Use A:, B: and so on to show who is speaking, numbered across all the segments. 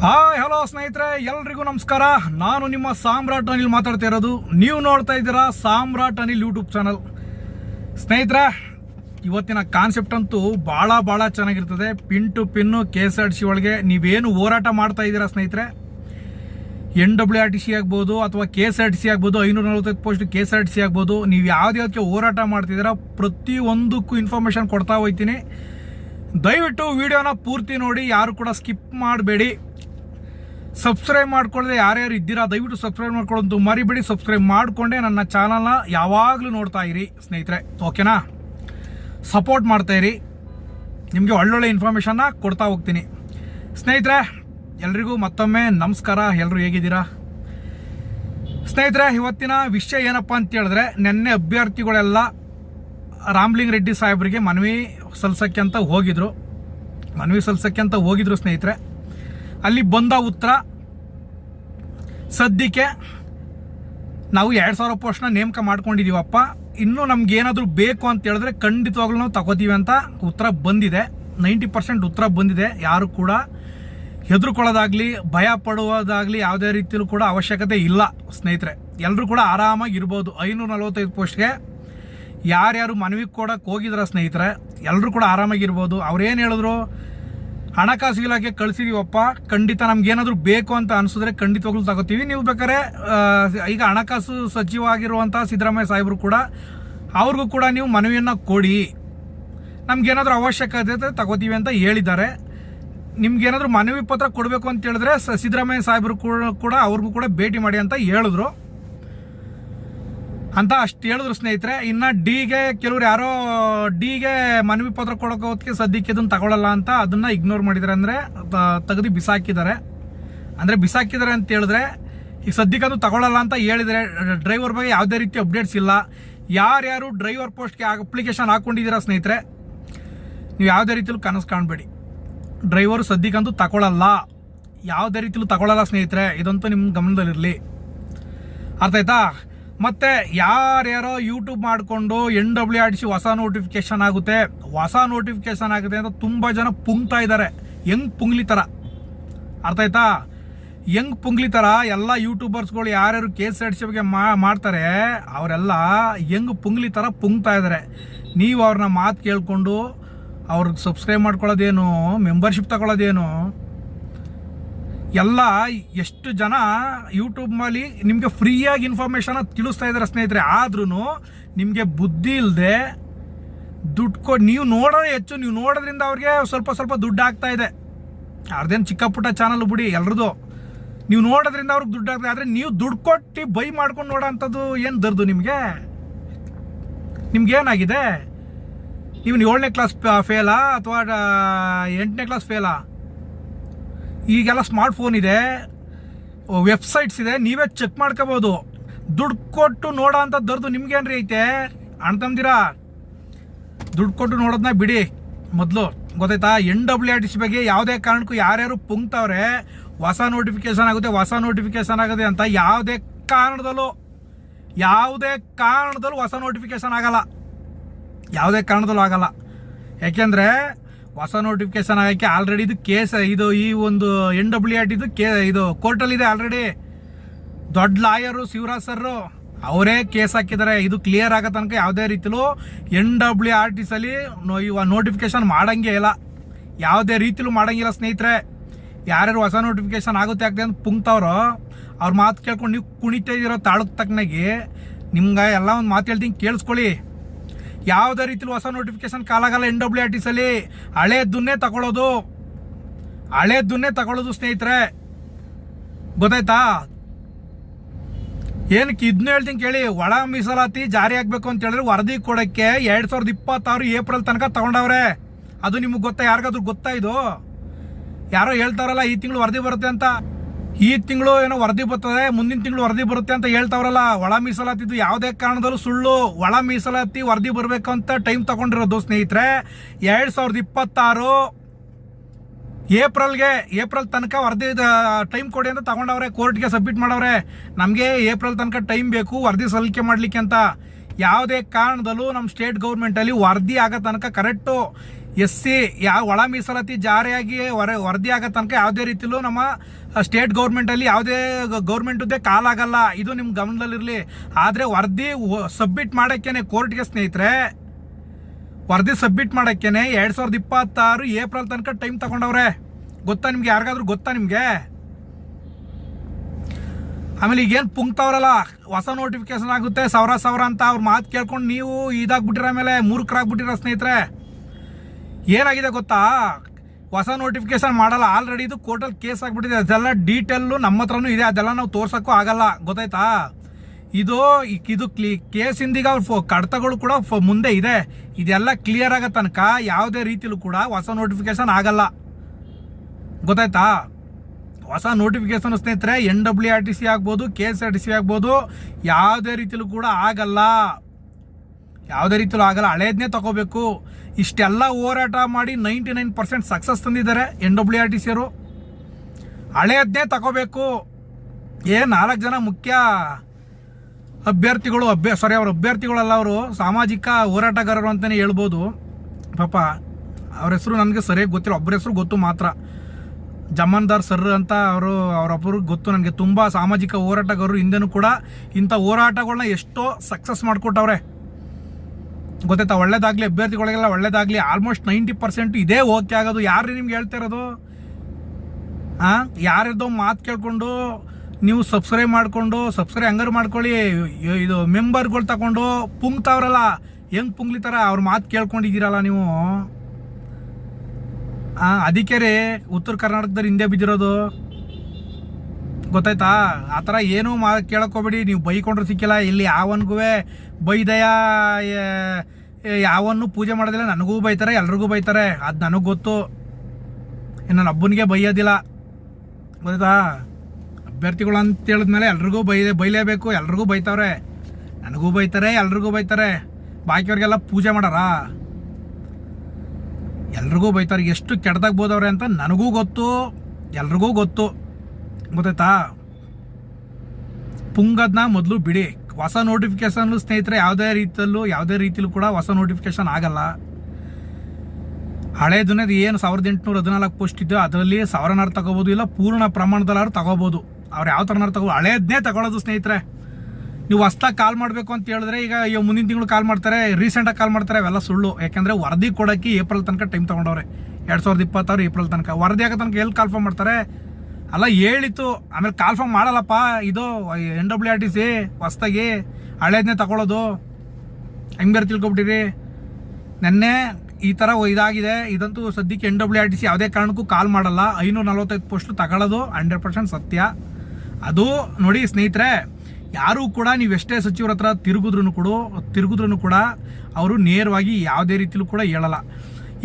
A: Hi, hello ಸ್ನೇಹಿತರೆ, ಎಲ್ರಿಗೂ ನಮಸ್ಕಾರ. ನಾನು ನಿಮ್ಮ ಸಾಮ್ರಾಟ್ ಅನಿಲ್ ಮಾತಾಡ್ತಾ ಇರೋದು. ನೀವು ನೋಡ್ತಾ ಇದ್ದೀರಾ ಸಾಮ್ರಾಟ್ ಅನಿಲ್ ಯೂಟ್ಯೂಬ್ ಚಾನಲ್. ಸ್ನೇಹಿತರೆ, ಇವತ್ತಿನ ಕಾನ್ಸೆಪ್ಟ್ ಅಂತೂ ಭಾಳ ಭಾಳ ಚೆನ್ನಾಗಿರ್ತದೆ. Pin to pin K S R T C ಒಳಗೆ ನೀವೇನು ಹೋರಾಟ ಮಾಡ್ತಾ ಇದ್ದೀರಾ ಸ್ನೇಹಿತರೆ? N W R T C ಆಗ್ಬೋದು ಅಥವಾ K S R T C ಆಗ್ಬೋದು ಐನೂರ ನಲವತ್ತೈದು post K S R T C ಆಗ್ಬೋದು, ನೀವು ಯಾವ್ದ್ಯಾವ್ದಕ್ಕೆ ಹೋರಾಟ ಮಾಡ್ತಿದ್ದೀರಾ ಪ್ರತಿಯೊಂದಕ್ಕೂ ಇನ್ಫಾರ್ಮೇಷನ್ ಕೊಡ್ತಾ ಹೋಗ್ತೀನಿ. ದಯವಿಟ್ಟು ವಿಡಿಯೋನ ಪೂರ್ತಿ ನೋಡಿ, ಯಾರು ಕೂಡ ಸ್ಕಿಪ್ ಮಾಡಬೇಡಿ. ಸಬ್ಸ್ಕ್ರೈಬ್ ಮಾಡ್ಕೊಳ್ಳದೆ ಯಾರ್ಯಾರು ಇದ್ದೀರಾ, ದಯವಿಟ್ಟು ಸಬ್ಸ್ಕ್ರೈಬ್ ಮಾಡ್ಕೊಳ್ಳೋದು ಮರಿಬೇಡಿ. ಸಬ್ಸ್ಕ್ರೈಬ್ ಮಾಡಿಕೊಂಡೇ ನನ್ನ ಚಾನಲ್ನ ಯಾವಾಗಲೂ ನೋಡ್ತಾ ಇರಿ, ಸ್ನೇಹಿತರೆ. ಓಕೆನಾ? ಸಪೋರ್ಟ್ ಮಾಡ್ತಾ ಇರಿ. ನಿಮಗೆ ಒಳ್ಳೊಳ್ಳೆ ಇನ್ಫಾರ್ಮೇಷನ್ನ ಕೊಡ್ತಾ ಹೋಗ್ತೀನಿ. ಸ್ನೇಹಿತರೆ, ಎಲ್ರಿಗೂ ಮತ್ತೊಮ್ಮೆ ನಮಸ್ಕಾರ. ಎಲ್ಲರೂ ಹೇಗಿದ್ದೀರಾ? ಸ್ನೇಹಿತರೆ, ಇವತ್ತಿನ ವಿಷಯ ಏನಪ್ಪ ಅಂತ ಹೇಳಿದ್ರೆ, ನಿನ್ನೆ ಅಭ್ಯರ್ಥಿಗಳೆಲ್ಲ ರಾಮ್ಲಿಂಗ್ ರೆಡ್ಡಿ ಸಾಹೇಬರಿಗೆ ಮನವಿ ಸಲ್ಸಕ್ಕೆ ಅಂತ ಹೋಗಿದ್ರು. ಮನವಿ ಸಲ್ಸಕ್ಕೆ ಅಂತ ಹೋಗಿದ್ರು ಸ್ನೇಹಿತರೆ. ಅಲ್ಲಿ ಬಂದ ಉತ್ತರ, ಸದ್ಯಕ್ಕೆ ನಾವು ಎರಡು ಸಾವಿರ ಪೋಸ್ಟ್ನ ನೇಮಕ ಮಾಡ್ಕೊಂಡಿದ್ದೀವಪ್ಪ ಇನ್ನೂ ನಮ್ಗೆ ಏನಾದರೂ ಬೇಕು ಅಂತ ಹೇಳಿದ್ರೆ ಖಂಡಿತವಾಗ್ಲೂ ನಾವು ತಗೋತೀವಿ ಅಂತ ಉತ್ತರ ಬಂದಿದೆ. ನೈಂಟಿ ಪರ್ಸೆಂಟ್ ಉತ್ತರ ಬಂದಿದೆ. ಯಾರು ಕೂಡ ಹೆದರ್ಕೊಳ್ಳೋದಾಗಲಿ, ಭಯ ಪಡುವುದಾಗಲಿ ಯಾವುದೇ ರೀತಿಯಲ್ಲೂ ಕೂಡ ಅವಶ್ಯಕತೆ ಇಲ್ಲ ಸ್ನೇಹಿತರೆ. ಎಲ್ಲರೂ ಕೂಡ ಆರಾಮಾಗಿ ಇರ್ಬೋದು. ಐನೂರ ನಲವತ್ತೈದು ಪೋಸ್ಟ್ಗೆ ಯಾರ್ಯಾರು ಮನವಿ ಕೊಡೋಕೆ ಹೋಗಿದ್ರ ಸ್ನೇಹಿತರೆ ಎಲ್ಲರೂ ಕೂಡ ಆರಾಮಾಗಿರ್ಬೋದು ಅವ್ರೇನು ಹೇಳಿದ್ರು? ಹಣಕಾಸು ಇಲಾಖೆ ಕಳಿಸಿದೀವಪ್ಪ, ಖಂಡಿತ ನಮ್ಗೆ ಏನಾದರೂ ಬೇಕು ಅಂತ ಅನ್ಸಿದ್ರೆ ಖಂಡಿತವಾಗ್ಲೂ ತಗೋತೀವಿ. ನೀವು ಬೇಕಾದ್ರೆ ಈಗ ಹಣಕಾಸು ಸಚಿವ ಆಗಿರುವಂಥ ಸಿದ್ದರಾಮಯ್ಯ ಸಾಹೇಬರು ಕೂಡ, ಅವ್ರಿಗೂ ಕೂಡ ನೀವು ಮನವಿಯನ್ನು ಕೊಡಿ. ನಮ್ಗೇನಾದರೂ ಅವಶ್ಯಕತೆ ತಗೋತೀವಿ ಅಂತ ಹೇಳಿದ್ದಾರೆ. ನಿಮ್ಗೇನಾದರೂ ಮನವಿ ಪತ್ರ ಕೊಡಬೇಕು ಅಂತ ಹೇಳಿದ್ರೆ ಸಿದ್ದರಾಮಯ್ಯ ಸಾಹೇಬರು ಕೂಡ ಅವ್ರಿಗೂ ಕೂಡ ಭೇಟಿ ಮಾಡಿ ಅಂತ ಹೇಳಿದ್ರು. ಅಂತ ಅಷ್ಟು ಹೇಳಿದ್ರು ಸ್ನೇಹಿತರೆ. ಇನ್ನ ಡಿಗೆ ಕೆಲವ್ರು ಯಾರೋ ಡಿಗೆ ಮನವಿ ಪತ್ರ ಕೊಡೋಕೆ ಹೊತ್ತಿಗೆ ಸದ್ಯಕ್ಕೆ ಇದನ್ನ ತಗೊಳ್ಳಲ್ಲ ಅಂತ ಅದನ್ನ ಇಗ್ನೋರ್ ಮಾಡಿದ್ದಾರೆ ಅಂದ್ರೆ ತೆಗ್ದು ಬಿಸಾಕಿದ್ದಾರೆ ಅಂದ್ರೆ ಬಿಸಾಕಿದ್ದಾರೆ ಅಂತ ಹೇಳಿದ್ರೆ, ಈಗ ಸದ್ಯಕ್ಕೆ ಅದು ತಗೊಳ್ಳಲ್ಲ ಅಂತ ಹೇಳಿದರೆ ಡ್ರೈವರ್ ಬಗ್ಗೆ ಯಾವುದೇ ರೀತಿ ಅಪ್ಡೇಟ್ಸ್ ಇಲ್ಲ. ಯಾರ್ಯಾರು ಡ್ರೈವರ್ ಪೋಸ್ಟ್ಗೆ ಅಪ್ಲಿಕೇಶನ್ ಹಾಕೊಂಡಿದ್ದೀರಾ ಸ್ನೇಹಿತರೆ, ನೀವು ಯಾವುದೇ ರೀತಿಲೂ ಕನಸು ಕಾಣಬೇಡಿ. ಡ್ರೈವರು ಸದ್ಯಕ್ಕಂತೂ ತಗೊಳ್ಳಲ್ಲ ಯಾವುದೇ ರೀತಿಲೂ ತಗೊಳ್ಳಲ್ಲ ಸ್ನೇಹಿತರೆ. ಇದಂತೂ ನಿಮ್ಮ ಗಮನದಲ್ಲಿರಲಿ. ಅರ್ಥ ಆಯ್ತಾ? ಮತ್ತೆ ಯಾರ್ಯಾರೋ ಯೂಟ್ಯೂಬ್ ಮಾಡಿಕೊಂಡು ಎನ್ ಡಬ್ಲ್ಯೂ ಆರ್ ಹೊಸ ನೋಟಿಫಿಕೇಶನ್ ಆಗುತ್ತೆ. ಹೊಸ ನೋಟಿಫಿಕೇಶನ್ ಆಗುತ್ತೆ ಅಂತ ತುಂಬ ಜನ ಪುಂಗ್ತಾ ಇದ್ದಾರೆ ಹೆಂಗ್ ಪುಂಗ್ಲಿ ಥರ ಅರ್ಥ ಆಯ್ತಾ? ಹೆಂಗ್ ಪುಂಗ್ಲಿ ಥರ ಎಲ್ಲ ಯೂಟ್ಯೂಬರ್ಸ್ಗಳು ಯಾರ್ಯಾರು ಕೆ ಎಸ್ ಆರ್ ಬಗ್ಗೆ ಮಾಡ್ತಾರೆ, ಅವರೆಲ್ಲ ಹೆಂಗ್ ಪುಂಗ್ಲಿ ಥರ ಪುಂಗ್ತಾ ಇದ್ದಾರೆ ನೀವು ಅವ್ರನ್ನ ಮಾತು ಕೇಳಿಕೊಂಡು ಅವ್ರಿಗೆ ಸಬ್ಸ್ಕ್ರೈಬ್ ಮಾಡ್ಕೊಳ್ಳೋದೇನು ಮೆಂಬರ್ಶಿಪ್ ತಗೊಳ್ಳೋದೇನು ಎಲ್ಲ ಎಷ್ಟು ಜನ ಯೂಟ್ಯೂಬ್ ಮೇಲೆ ನಿಮಗೆ ಫ್ರೀಯಾಗಿ ಇನ್ಫಾರ್ಮೇಶನ್ ತಿಳಿಸ್ತಾ ಇದ್ದಾರೆ ಸ್ನೇಹಿತರೆ ಆದ್ರೂ ನಿಮಗೆ ಬುದ್ಧಿ ಇಲ್ಲದೆ ದುಡ್ಡು ಕೊ, ನೀವು ನೋಡೋದೇ ಹೆಚ್ಚು, ನೀವು ನೋಡೋದ್ರಿಂದ ಅವ್ರಿಗೆ ಸ್ವಲ್ಪ ಸ್ವಲ್ಪ ದುಡ್ಡು ಆಗ್ತಾ ಇದೆ. ಅರ್ಧೇನು ಚಿಕ್ಕ ಪುಟ್ಟ ಚಾನಲ್ ಬಿಡಿ, ಎಲ್ರದ್ದು. ನೀವು ನೋಡೋದ್ರಿಂದ ಅವ್ರಿಗೆ ದುಡ್ಡು ಆಗ್ತದೆ ಆದರೆ ನೀವು ದುಡ್ಡು ಕೊಟ್ಟು ಬೈ ಮಾಡ್ಕೊಂಡು ನೋಡೋ ಅಂಥದ್ದು ಏನು ದರ್ದು ನಿಮಗೆ? ನಿಮ್ಗೇನಾಗಿದೆ? ನೀವು ಏಳನೇ ಕ್ಲಾಸ್ ಫೇಲಾ ಅಥವಾ ಎಂಟನೇ ಕ್ಲಾಸ್ ಫೇಲಾ ಈಗೆಲ್ಲ ಸ್ಮಾರ್ಟ್ ಫೋನ್ ಇದೆ ವೆಬ್ಸೈಟ್ಸ್ ಇದೆ. ನೀವೇ ಚೆಕ್ ಮಾಡ್ಕೋಬೋದು. ದುಡ್ಡು ಕೊಟ್ಟು ನೋಡೋ ಅಂತ ದರ್ದು ನಿಮ್ಗೇನ್ರಿ ಐತೆ? ಅಣ್ತಂದಿರಾ ದುಡ್ಡು ಕೊಟ್ಟು ನೋಡೋದನ್ನ ಬಿಡಿ. ಮೊದಲು, ಗೊತ್ತಾಯ್ತಾ? N W R T C ಬಗ್ಗೆ ಯಾವುದೇ ಕಾರಣಕ್ಕೂ ಯಾರ್ಯಾರು ಪುಂಗ್ತವ್ರೆ, ಹೊಸ ನೋಟಿಫಿಕೇಶನ್ ಆಗುತ್ತೆ, ಹೊಸ ನೋಟಿಫಿಕೇಶನ್ ಆಗುತ್ತೆ ಅಂತ ಯಾವುದೇ ಕಾರಣದಲ್ಲೂ ಯಾವುದೇ ಕಾರಣದಲ್ಲೂ ಹೊಸ ನೋಟಿಫಿಕೇಶನ್ ಆಗಲ್ಲ. ಯಾವುದೇ ಕಾರಣದಲ್ಲೂ ಆಗಲ್ಲ. ಯಾಕೆಂದ್ರೆ ಹೊಸ ನೋಟಿಫಿಕೇಶನ್ ಆಗಕ್ಕೆ ಆಲ್ರೆಡಿ ಇದು ಕೇಸ್ ಇದು ಈ ಒಂದು ಎನ್ ಡಬ್ಲ್ಯೂ ಆರ್ ಇದು ಕೇ ಇದು ಕೋರ್ಟಲ್ಲಿದೆ ಆಲ್ರೆಡಿ ದೊಡ್ಡ ಲಾಯರು ಶಿವರಾಜ್ ಸರ್ರು ಅವರೇ ಕೇಸ್ ಹಾಕಿದ್ದಾರೆ. ಇದು ಕ್ಲಿಯರ್ ಆಗೋ ತನಕ ಯಾವುದೇ ರೀತಿಲೂ ಎನ್ ಡಬ್ಲ್ಯೂ ಆರ್ ಟಿ ಸಲ್ಲಿ ನೋಟಿಫಿಕೇಶನ್ ಮಾಡಂಗೆ ಇಲ್ಲ. ಯಾವುದೇ ರೀತಿಲೂ ಮಾಡಂಗಿಲ್ಲ ಸ್ನೇಹಿತರೆ. ಯಾರ್ಯಾರು ಹೊಸ ನೋಟಿಫಿಕೇಶನ್ ಆಗುತ್ತೆ ಆಗ್ತದೆ ಅಂತ ಪುಂಕ್ತವ್ರು ಅವ್ರ ಮಾತು ಕೇಳ್ಕೊಂಡು ನೀವು ಕುಣಿತ ಇದ್ದೀರೋ ತಾಳುಕ್ ತಕ್ಕನಾಗಿ ನಿಮ್ಗೆ ಎಲ್ಲ ಒಂದು ಮಾತು ಹೇಳ್ತೀನಿ, ಕೇಳಿಸ್ಕೊಳ್ಳಿ. ಯಾವುದೇ ರೀತಿಲಿ ಹೊಸ ನೋಟಿಫಿಕೇಶನ್ ಕಾಲಾಗಲ್ಲ ಎನ್ ಡಬ್ಲ್ಯೂ ಆರ್ ಟಿ ಸಲ್ಲಿ ಹಳೇದನ್ನೇ ತಗೊಳ್ಳೋದು ಹಳೇದನ್ನೇ ತಗೊಳ್ಳೋದು ಸ್ನೇಹಿತರೆ. ಗೊತ್ತಾಯ್ತಾ? ಏನಕ್ಕೆ ಇದನ್ನ ಹೇಳ್ತೀನಿ ಕೇಳಿ. ಒಳ ಮೀಸಲಾತಿ ಜಾರಿ ಆಗಬೇಕು ಅಂತ ಹೇಳಿದ್ರೆ ವರದಿ ಕೊಡೋಕ್ಕೆ ಎರಡು ಸಾವಿರದ ಇಪ್ಪತ್ತಾರು ಏಪ್ರಿಲ್ ತನಕ ತಗೊಂಡವ್ರೆ. ಅದು ನಿಮಗೆ ಗೊತ್ತಾ? ಯಾರಿಗಾದ್ರೂ ಗೊತ್ತಾ ಇದು? ಯಾರೋ ಹೇಳ್ತಾರಲ್ಲ, ಈ ತಿಂಗಳು ವರದಿ ಬರುತ್ತೆ ಅಂತ. ಈ ತಿಂಗಳು ಏನೋ ವರದಿ ಬರ್ತದೆ, ಮುಂದಿನ ತಿಂಗಳು ವರದಿ ಬರುತ್ತೆ ಅಂತ ಹೇಳ್ತಾವ್ರಲ್ಲ, ಒಳ ಮೀಸಲಾತಿದ್ದು ಯಾವುದೇ ಕಾರಣದಲ್ಲೂ ಸುಳ್ಳು, ಒಳ ಮೀಸಲಾತಿ ವರದಿ ಬರಬೇಕು ಅಂತ ಟೈಮ್ ತಗೊಂಡಿರೋದು ಸ್ನೇಹಿತರೆ. ಎರಡು ಸಾವಿರದ ಇಪ್ಪತ್ತಾರು ಏಪ್ರಿಲ್ಗೆ, ಏಪ್ರಿಲ್ ತನಕ ವರದಿ ಟೈಮ್ ಕೊಡಿ ಅಂತ ತಗೊಂಡವ್ರೆ ಕೋರ್ಟ್ಗೆ ಸಬ್ಮಿಟ್ ಮಾಡವ್ರೆ. ನಮಗೆ ಏಪ್ರಿಲ್ ತನಕ ಟೈಮ್ ಬೇಕು, ವರದಿ ಸಲ್ಲಿಕೆ ಮಾಡ್ಲಿಕ್ಕೆ ಅಂತ. ಯಾವುದೇ ಕಾರಣದಲ್ಲೂ ನಮ್ಮ ಸ್ಟೇಟ್ ಗೌರ್ಮೆಂಟಲ್ಲಿ ವರದಿ ಆಗೋ ತನಕ ಕರೆಕ್ಟು ಎಸ್ ಸಿ ಯಾವ ಒಳ ಮೀಸಲಾತಿ ಜಾರಿಯಾಗಿ ಹೊರ ವರದಿ ಆಗೋ ತನಕ ಯಾವುದೇ ರೀತಿಲೂ ನಮ್ಮ ಸ್ಟೇಟ್ ಗೌರ್ಮೆಂಟಲ್ಲಿ ಯಾವುದೇ ಗೌರ್ಮೆಂಟದ್ದೇ ಕಾಲಾಗಲ್ಲ. ಇದು ನಿಮ್ಮ ಗಮನದಲ್ಲಿರಲಿ. ಆದರೆ ವರದಿ ಸಬ್ಮಿಟ್ ಮಾಡೋಕ್ಕೇನೆ ಕೋರ್ಟ್ಗೆ ಸ್ನೇಹಿತರೆ, ವರದಿ ಸಬ್ಮಿಟ್ ಮಾಡೋಕ್ಕೇನೆ ಎರಡು ಸಾವಿರದ ಇಪ್ಪತ್ತಾರು ಏಪ್ರಿಲ್ ತನಕ ಟೈಮ್ ತಗೊಂಡವ್ರೆ. ಗೊತ್ತಾ ನಿಮ್ಗೆ? ಯಾರಿಗಾದ್ರೂ ಗೊತ್ತಾ ನಿಮಗೆ? ಆಮೇಲೆ ಈಗೇನು ಪುಂಕ್ತವ್ರಲ್ಲ ಹೊಸ ನೋಟಿಫಿಕೇಶನ್ ಆಗುತ್ತೆ ಸಾವಿರ ಸಾವಿರ ಅಂತ ಅವ್ರ ಮಾತು ಕೇಳ್ಕೊಂಡು ನೀವು ಇದಾಗ್ಬಿಟ್ಟಿರ ಆಮೇಲೆ ಮೂರ್ಖರಾಗ್ಬಿಟ್ಟಿರ ಸ್ನೇಹಿತರೆ. ಏನಾಗಿದೆ ಗೊತ್ತಾ? ಹೊಸ ನೋಟಿಫಿಕೇಶನ್ ಮಾಡಲ್ಲ. ಆಲ್ರೆಡಿ ಇದು ಕೋರ್ಟಲ್ಲಿ ಕೇಸ್ ಆಗಿಬಿಟ್ಟಿದೆ. ಅದೆಲ್ಲ ಡೀಟೇಲು ನಮ್ಮ ಹತ್ರನೂ ಇದೆ. ಅದೆಲ್ಲ ನಾವು ತೋರ್ಸೋಕ್ಕೂ ಆಗಲ್ಲ. ಗೊತ್ತಾಯ್ತಾ? ಇದು ಇದು ಕ್ಲಿ ಕೇಸಿಂದೀಗ ಅವ್ರ ಫೋ ಕಡತಗಳು ಕೂಡ ಮುಂದೆ ಇದೆ. ಇದೆಲ್ಲ ಕ್ಲಿಯರ್ ಆಗೋ ತನಕ ಯಾವುದೇ ರೀತಿಲೂ ಕೂಡ ಹೊಸ ನೋಟಿಫಿಕೇಶನ್ ಆಗಲ್ಲ. ಗೊತ್ತಾಯ್ತಾ? ಹೊಸ ನೋಟಿಫಿಕೇಶನ್ ಸ್ನೇಹಿತರೆ N W R T C ಆಗ್ಬೋದು K S R T C ಆಗ್ಬೋದು, ಯಾವುದೇ ರೀತಿಲೂ ಕೂಡ ಆಗಲ್ಲ. ಯಾವುದೇ ರೀತಿಲೂ ಆಗಲ್ಲ. ಹಳೇದನ್ನೇ ತಗೋಬೇಕು. ಇಷ್ಟೆಲ್ಲ ಹೋರಾಟ ಮಾಡಿ ನೈಂಟಿ ನೈನ್ ಪರ್ಸೆಂಟ್ ಸಕ್ಸಸ್ ತಂದಿದ್ದಾರೆ ಎನ್ ಡಬ್ಲ್ಯೂ ಆರ್ ಟಿ ಸಿಯವರು ಹಳೇದನ್ನೇ ತಗೋಬೇಕು. ಏ, ನಾಲ್ಕು ಜನ ಮುಖ್ಯ ಅಭ್ಯರ್ಥಿಗಳು, ಅಭ್ಯ ಸಾರಿ ಅವ್ರ ಅಭ್ಯರ್ಥಿಗಳಲ್ಲ ಅವರು. ಸಾಮಾಜಿಕ ಹೋರಾಟಗಾರರು ಅಂತಲೇ ಹೇಳ್ಬೋದು. ಪಾಪ, ಅವ್ರ ಹೆಸರು ನನಗೆ ಸರಿಯಾಗಿ ಗೊತ್ತಿಲ್ಲ. ಒಬ್ಬರ ಹೆಸರು ಗೊತ್ತು ಮಾತ್ರ. ಜಮಾನ್ದಾರ್ ಸರ್ ಅಂತ ಅವರು ಅವರೊಬ್ಬರು ಗೊತ್ತು ನನಗೆ. ತುಂಬ ಸಾಮಾಜಿಕ ಹೋರಾಟಗಾರರು ಹಿಂದೆನೂ ಕೂಡ ಇಂಥ ಹೋರಾಟಗಳನ್ನ ಎಷ್ಟೋ ಸಕ್ಸಸ್ ಮಾಡಿಕೊಟ್ಟವ್ರೆ. ಗೊತ್ತಾಯ್ತಾ? ಒಳ್ಳೇದಾಗಲಿ ಅಭ್ಯರ್ಥಿಗಳಿಗೆಲ್ಲ ಒಳ್ಳೇದಾಗಲಿ ಆಲ್ಮೋಸ್ಟ್ ನೈಂಟಿ ಪರ್ಸೆಂಟ್ ಇದೇ ಓಕೆ ಆಗೋದು. ಯಾರು ನಿಮ್ಗೆ ಹೇಳ್ತಾ ಇರೋದು? ಹಾಂ ಯಾರ್ದೋ ಮಾತು ಕೇಳ್ಕೊಂಡು ನೀವು ಸಬ್ಸ್ಕ್ರೈಬ್ ಮಾಡಿಕೊಂಡು ಸಬ್ಸ್ಕ್ರೈಬ್ ಹಂಗಾರು ಮಾಡ್ಕೊಳ್ಳಿ. ಇದು ಮೆಂಬರ್ಗಳು ತಗೊಂಡು ಪುಂಗ್ತಾವ್ರಲ್ಲ ಹೆಂಗೆ ಪುಂಗ್ಲಿತಾರ? ಅವ್ರ ಮಾತು ಕೇಳ್ಕೊಂಡಿದ್ದೀರಲ್ಲ ನೀವು. ಆ, ಅದಕ್ಕೆ ರೀ ಉತ್ತರ ಕರ್ನಾಟಕದಲ್ಲಿ ಹಿಂದೆ ಬಿದ್ದಿರೋದು. ಗೊತ್ತಾಯ್ತಾ? ಆ ಥರ ಏನೂ ಮಾ ಕೇಳಕ್ಕೋಬೇಡಿ ನೀವು ಬೈಕೊಂಡ್ರೆ ಸಿಕ್ಕಿಲ್ಲ. ಇಲ್ಲಿ ಯಾವನ್ಗೂ ಬೈದಯ ಯಾವನ್ನು ಪೂಜೆ ಮಾಡೋದಿಲ್ಲ, ನನಗೂ ಬೈತಾರೆ, ಎಲ್ರಿಗೂ ಬೈತಾರೆ. ಅದು ನನಗೆ ಗೊತ್ತು. ನನ್ನ ಹಬ್ಬನಿಗೆ ಬೈಯೋದಿಲ್ಲ. ಗೊತ್ತಾ ಅಭ್ಯರ್ಥಿಗಳು ಅಂತ ಹೇಳಿದ್ಮೇಲೆ ಎಲ್ರಿಗೂ ಬೈ, ಬೈಲೇಬೇಕು, ಎಲ್ರಿಗೂ ಬೈತಾವ್ರೆ. ನನಗೂ ಬೈತಾರೆ, ಎಲ್ರಿಗೂ ಬೈತಾರೆ. ಬಾಕಿಯವ್ರಿಗೆಲ್ಲ ಪೂಜೆ ಮಾಡಾರ? ಎಲ್ರಿಗೂ ಬೈತಾರೆ. ಎಷ್ಟು ಕೆಟ್ಟದಾಗ ಬೋದವ್ರೆ ಅಂತ ನನಗೂ ಗೊತ್ತು. ಎಲ್ರಿಗೂ ಗೊತ್ತು. ಗೊತ್ತಾಯ್ತಾ? ಪುಂಗದ್ನ ಮೊದಲು ಬಿಡಿ. ಹೊಸ ನೋಟಿಫಿಕೇಶನ್ ಸ್ನೇಹಿತರೆ, ಯಾವುದೇ ರೀತಿಯಲ್ಲೂ ಯಾವುದೇ ರೀತಿಯಲ್ಲೂ ಕೂಡ ಹೊಸ ನೋಟಿಫಿಕೇಶನ್ ಆಗಲ್ಲ. ಹಳೇದನ್ನ ಏನು ಸಾವಿರದ ಎಂಟುನೂರ ಹದಿನಾಲ್ಕು ಪೋಸ್ಟ್ ಇದ್ದು ಅದರಲ್ಲಿ ಸಾವಿರನಾರು ತಗೋಬೋದು, ಇಲ್ಲ ಪೂರ್ಣ ಪ್ರಮಾಣದಲ್ಲಾದ್ರು ತಗೋಬೋದು. ಅವ್ರು ಯಾವ ಥರನಾರು ತಗೋ ಹಳೇದನ್ನೇ ತಗೊಳ್ಳೋದು ಸ್ನೇಹಿತರೆ. ನೀವು ಹೊಸ್ದಾಗಿ ಕಾಲ್ ಮಾಡಬೇಕು ಅಂತ ಹೇಳಿದ್ರೆ, ಈಗ ಅಯ್ಯೋ ಮುಂದಿನ ತಿಂಗಳು ಕಾಲ್ ಮಾಡ್ತಾರೆ ರೀಸೆಂಟಾಗಿ ಕಾಲ್ ಮಾಡ್ತಾರೆ, ಅವೆಲ್ಲ ಸುಳ್ಳು. ಯಾಕೆಂದರೆ ವರದಿ ಕೊಡೋಕ್ಕೆ ಏಪ್ರಿಲ್ ತನಕ ಟೈಮ್ ತೊಗೊಂಡವ್ರೆ. ಎರಡು ಸಾವಿರದ ಇಪ್ಪತ್ತಾರು ಏಪ್ರಿಲ್ ತನಕ. ವರದಿ ಆಗೋ ತನಕ ಎಲ್ಲಿ ಕಾಲ್ಫಾರ್ಮ್ ಮಾಡ್ತಾರೆ? ಅಲ್ಲ ಹೇಳಿತ್ತು. ಆಮೇಲೆ ಕಾಲ್ಫಾರ್ಮ್ ಮಾಡಲ್ಲಪ್ಪ. ಇದು N W R T C ಹೊಸ್ದಾಗಿ ಹಳೇದನ್ನೇ ತಗೊಳ್ಳೋದು ಹೆಂಗೆ ಬೇರೆ ತಿಳ್ಕೊಬಿಟ್ಟಿರಿ? ನೆನ್ನೆ ಈ ಥರ ಇದಾಗಿದೆ. ಇದಂತೂ ಸದ್ಯಕ್ಕೆ N W R T C ಯಾವುದೇ ಕಾರಣಕ್ಕೂ ಕಾಲ್ ಮಾಡಲ್ಲ. ಐನೂರ ನಲ್ವತ್ತೈದು ಪೋಸ್ಟು ತಗೊಳ್ಳೋದು ಹಂಡ್ರೆಡ್ ಪರ್ಸೆಂಟ್ ಸತ್ಯ. ಅದು ನೋಡಿ ಸ್ನೇಹಿತರೆ, ಯಾರೂ ಕೂಡ ನೀವು ಎಷ್ಟೇ ಸಚಿವರ ಹತ್ರ ತಿರುಗಿದ್ರು ಕೂಡ ತಿರುಗಿದ್ರು ಕೂಡ ಅವರು ನೇರವಾಗಿ ಯಾವುದೇ ರೀತಿಲೂ ಕೂಡ ಹೇಳಲ್ಲ.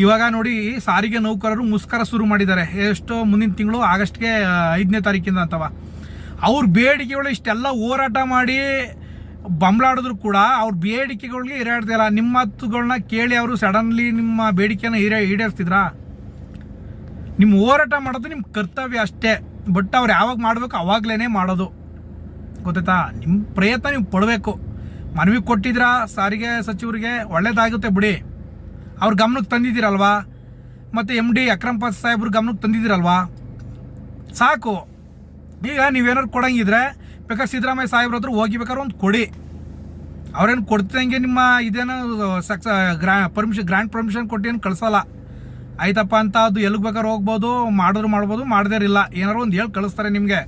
A: ಇವಾಗ ನೋಡಿ ಸಾರಿಗೆ ನೌಕರರು ಮುಸ್ಕರ ಶುರು ಮಾಡಿದ್ದಾರೆ. ಎಷ್ಟು ಮುಂದಿನ ತಿಂಗಳು ಆಗಸ್ಟ್ಗೆ ಐದನೇ ತಾರೀಕಿಂದ ಅಂತವ. ಅವ್ರ ಬೇಡಿಕೆಗಳು ಇಷ್ಟೆಲ್ಲ ಹೋರಾಟ ಮಾಡಿ ಬಂಬ್ಲಾಡಿದ್ರು ಕೂಡ ಅವ್ರ ಬೇಡಿಕೆಗಳಿಗೆ ಈಡೇರ್ತಿಲ್ಲ ನಿಮ್ಮ ಮಾತುಗಳನ್ನ ಕೇಳಿ ಅವರು ಸಡನ್ಲಿ ನಿಮ್ಮ ಬೇಡಿಕೆಯನ್ನು ಈಡೇ ಈಡೇರ್ತಿದ್ರಾ ನಿಮ್ಮ ಹೋರಾಟ ಮಾಡೋದು ನಿಮ್ಮ ಕರ್ತವ್ಯ ಅಷ್ಟೇ. ಬಟ್ ಅವ್ರು ಯಾವಾಗ ಮಾಡಬೇಕು ಅವಾಗಲೇ ಮಾಡೋದು. ಗೊತ್ತಾಯ್ತಾ? ನಿಮ್ಮ ಪ್ರಯತ್ನ ನೀವು ಪಡಬೇಕು. ಮನವಿ ಕೊಟ್ಟಿದ್ರಾ ಸಾರಿಗೆ ಸಚಿವರಿಗೆ? ಒಳ್ಳೇದಾಗುತ್ತೆ ಬಿಡಿ. ಅವ್ರ ಗಮನಕ್ಕೆ ತಂದಿದ್ದೀರಲ್ವಾ? ಮತ್ತು ಎಂ ಡಿ ಅಕ್ರಮ್ ಪಾಸ್ ಸಾಹೇಬ್ರ ಗಮನಕ್ಕೆ ತಂದಿದ್ದೀರಲ್ವಾ? ಸಾಕು. ಈಗ ನೀವೇನಾದ್ರು ಕೊಡಂಗಿದ್ರೆ ಬೇಕಾದ್ರೆ ಸಿದ್ದರಾಮಯ್ಯ ಸಾಹೇಬ್ರ ಹತ್ರ ಹೋಗಿ ಬೇಕಾದ್ರೆ ಒಂದು ಕೊಡಿ. ಅವ್ರೇನು ಕೊಡ್ತಂಗೆ ನಿಮ್ಮ ಇದೇನು, ಸಕ್ಸ, ಗ್ರಾ ಪರ್ಮಿಷನ್ ಗ್ರ್ಯಾಂಡ್ ಪರ್ಮಿಷನ್ ಕೊಟ್ಟೇನು ಕಳಿಸಲ್ಲ. ಆಯ್ತಪ್ಪ ಅಂತ ಅದು ಎಲ್ಲಿಗೆ ಬೇಕಾದ್ರೆ ಹೋಗ್ಬೋದು, ಮಾಡಿದ್ರು ಮಾಡ್ಬೋದು, ಮಾಡದೇ ಇಲ್ಲ ಏನಾರು ಒಂದು ಹೇಳಿ ಕಳಿಸ್ತಾರೆ ನಿಮಗೆ.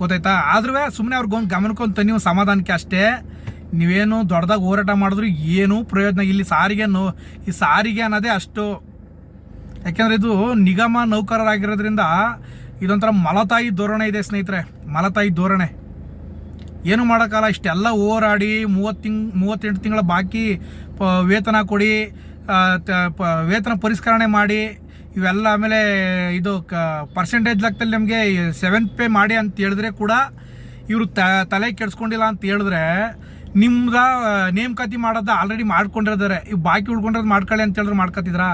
A: ಗೊತ್ತಾಯ್ತಾ? ಆದ್ರೂ ಸುಮ್ಮನೆ ಅವ್ರಿಗೆ ಒಂದು ಗಮನಕ್ಕೊಂದು ತನ್ನಿ ಒಂದು ಸಮಾಧಾನಕ್ಕೆ ಅಷ್ಟೇ. ನೀವೇನು ದೊಡ್ಡದಾಗಿ ಹೋರಾಟ ಮಾಡಿದ್ರು ಏನೂ ಪ್ರಯೋಜನ ಇಲ್ಲಿ. ಸಾರಿಗೆ ನೋ ಈ ಸಾರಿಗೆ ಅನ್ನೋದೇ ಅಷ್ಟು ಯಾಕೆಂದ್ರೆ ಇದು ನಿಗಮ ನೌಕರರಾಗಿರೋದ್ರಿಂದ ಇದೊಂಥರ ಮಲತಾಯಿ ಧೋರಣೆ ಇದೆ ಸ್ನೇಹಿತರೆ. ಮಲತಾಯಿ ಧೋರಣೆ. ಏನು ಮಾಡೋಕ್ಕಲ್ಲ ಇಷ್ಟೆಲ್ಲ ಹೋರಾಡಿ ಮೂವತ್ತು ತಿಂಗ್ ಮೂವತ್ತೆಂಟು ತಿಂಗಳ ಬಾಕಿ ವೇತನ ಕೊಡಿ ವೇತನ ಪರಿಷ್ಕರಣೆ ಮಾಡಿ, ಇವೆಲ್ಲ ಆಮೇಲೆ ಇದು ಕ ಪರ್ಸೆಂಟೇಜ್ ಲೆಕ್ಕದಲ್ಲಿ ನಮಗೆ ಸೆವೆಂತ್ ಪೇ ಮಾಡಿ ಅಂತ ಹೇಳಿದ್ರೆ ಕೂಡ ಇವರು ತಲೆ ಕೆಡಿಸ್ಕೊಂಡಿಲ್ಲ ಅಂತ ಹೇಳಿದ್ರೆ ನಿಮ್ದ ನೇಮಕಾತಿ ಮಾಡೋದ ಆಲ್ರೆಡಿ ಮಾಡ್ಕೊಂಡಿರ್ತಾರೆ ಇವು ಬಾಕಿ ಉಳ್ಕೊಂಡಿರೋದು ಮಾಡ್ಕೊಳ್ಳಿ ಅಂತ ಹೇಳಿದ್ರೆ ಮಾಡ್ಕೊತಿದ್ರಾ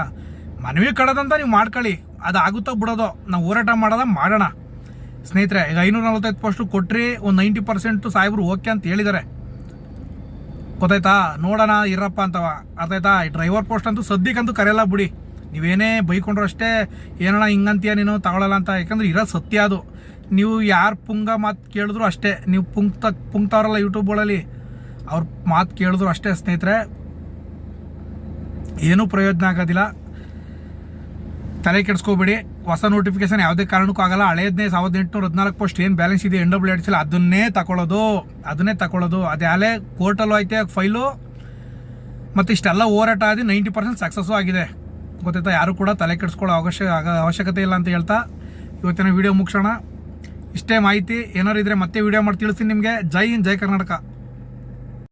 A: ಮನವಿ ಕಡದಂತ ನೀವು ಮಾಡ್ಕೊಳ್ಳಿ. ಅದು ಆಗುತ್ತೋ ಬಿಡೋದು. ನಾವು ಹೋರಾಟ ಮಾಡೋದ ಮಾಡೋಣ. ಸ್ನೇಹಿತರೆ, ಈಗ ಐನೂರ ನಲ್ವತ್ತೈದು ಪೋಸ್ಟು ಕೊಟ್ರಿ, ಒಂದು ನೈಂಟಿ ಪರ್ಸೆಂಟು ಸಾಹೇಬ್ರು ಓಕೆ ಅಂತ ಹೇಳಿದ್ದಾರೆ ಗೊತ್ತಾಯ್ತಾ? ನೋಡೋಣ, ಇರಪ್ಪ ಅಂತವ. ಅರ್ಥಾಯ್ತಾ ಈ ಡ್ರೈವರ್ ಪೋಸ್ಟ್ ಅಂತೂ ಸದ್ಯಕ್ಕಂತೂ ಕರೆಯಲ್ಲ ಬಿಡಿ. ನೀವೇನೇ ಬೈಕೊಂಡ್ರು ಅಷ್ಟೇ, ಏನಣ್ಣ ಹಿಂಗಂತೀಯ ನೀನು ತಗೊಳ್ಳಲ್ಲ ಅಂತ. ಯಾಕಂದ್ರೆ ಇರೋದು ಸತ್ಯ ಅದು. ನೀವು ಯಾರು ಪುಂಗ ಮಾತು ಕೇಳಿದ್ರು ಅಷ್ಟೇ. ನೀವು ಪುಂಕ್ತ, ಪುಂಕ್ತವ್ರಲ್ಲ ಯೂಟ್ಯೂಬ್ಗಳಲ್ಲಿ ಅವ್ರ ಮಾತು ಕೇಳಿದ್ರು ಅಷ್ಟೇ ಸ್ನೇಹಿತರೆ. ಏನೂ ಪ್ರಯೋಜನ ಆಗೋದಿಲ್ಲ. ತಲೆ ಕೆಡಿಸ್ಕೋಬೇಡಿ. ಹೊಸ ನೋಟಿಫಿಕೇಶನ್ ಯಾವುದೇ ಕಾರಣಕ್ಕೂ ಆಗಲ್ಲ. ಹಳೆಯದನ್ನೇ ಸಾವಿರದ ಎಂಟುನೂರ ಹದಿನಾಲ್ಕು ಪೋಸ್ಟ್ ಏನು ಬ್ಯಾಲೆನ್ಸ್ ಇದೆ ಎನ್ ಡಬ್ಲ್ಯೂ ಎಡ್ಸಿಲ್ಲ ಅದನ್ನೇ ತಗೊಳ್ಳೋದು ಅದನ್ನೇ ತಗೊಳ್ಳೋದು ಅದೇ ಯಾಲೇ ಕೋರ್ಟಲ್ಲೂ ಐತೆ, ಫೈಲು. ಮತ್ತು ಇಷ್ಟೆಲ್ಲ ಹೋರಾಟ ಆದಿ ನೈಂಟಿ ಪರ್ಸೆಂಟ್ ಸಕ್ಸಸ್ಸು ಆಗಿದೆ. ಗೊತ್ತಾಯ್ತಾ? ಯಾರು ಕೂಡ ತಲೆ ಕೆಡಿಸ್ಕೊಳ್ಳೋ ಅವಶ್ಯ ಅವಶ್ಯಕತೆ ಇಲ್ಲ ಅಂತ ಹೇಳ್ತಾ. ಇವತ್ತಿನ ವಿಡಿಯೋ ಮುಗಿಸೋಣ. ಇಷ್ಟೇ ಮಾಹಿತಿ. ಏನಾರು ಇದ್ರೆ ಮತ್ತೆ ವಿಡಿಯೋ ಮಾಡಿ ತಿಳಿಸ್ತೀನಿ ನಿಮಗೆ. ಜೈ ಹಿಂದ್, ಜೈ ಕರ್ನಾಟಕ.